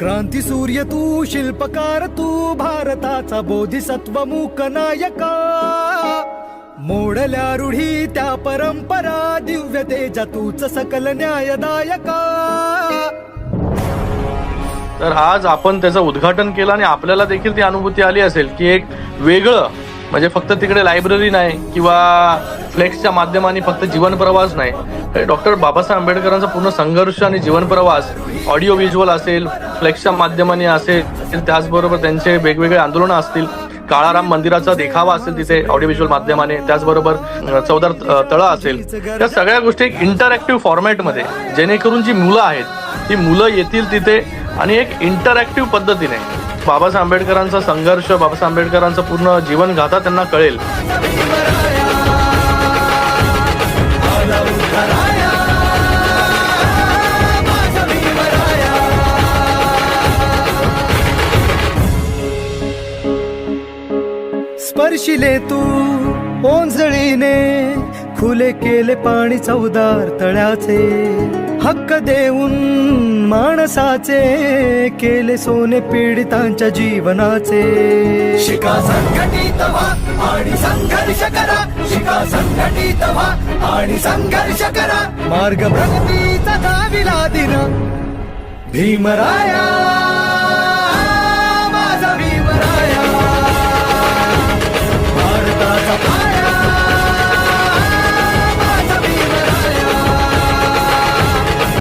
क्रांती सूर्य तू शिल्पकार तू भारताचा बोधिसत्व मूक नायका मोडल्या रूढी त्या परंपरा दिव्य तेजा तूच सकल न्यायदायका. तर आज आपण त्याचं उद्घाटन केलं आणि आपल्याला देखील ती अनुभूती आली असेल की एक वेगळं म्हणजे फक्त तिकडे लायब्ररी नाही किंवा फ्लेक्सच्या माध्यमाने फक्त जीवन प्रवास नाही. डॉक्टर बाबासाहेब आंबेडकरांचा पूर्ण संघर्ष आणि जीवन प्रवास ऑडिओ व्हिज्युअल असेल फ्लेक्सच्या माध्यमाने असेल त्याचबरोबर त्यांचे वेगवेगळे आंदोलनं असतील काळाराम मंदिराचा देखावा असेल तिथे ऑडिओ व्हिज्युअल माध्यमाने त्याचबरोबर चौदार तळा असेल. त्या सगळ्या गोष्टी एक इंटरॅक्टिव्ह फॉर्मॅटमध्ये जेणेकरून जी मुलं आहेत ती मुलं येतील तिथे आणि एक इंटरॅक्टिव्ह पद्धतीने. बाबासाहेब आंबेडकरांचा संघर्ष बाबासाहेब आंबेडकरांचं पूर्ण जीवन गाथा त्यांना कळेल. स्पर्शिले तू ओंजळीने खुले केले पाणी चौदार तळ्याचे. हक्क देऊन माणसाचे केले सोने पीडितांच्या जीवनाचे. शिका संघटित व्हा आणि संघर्ष करा. शिका संघटित व्हा आणि संघर्ष करा. मार्ग प्रगतीचा दाविला दिन. भीमराया!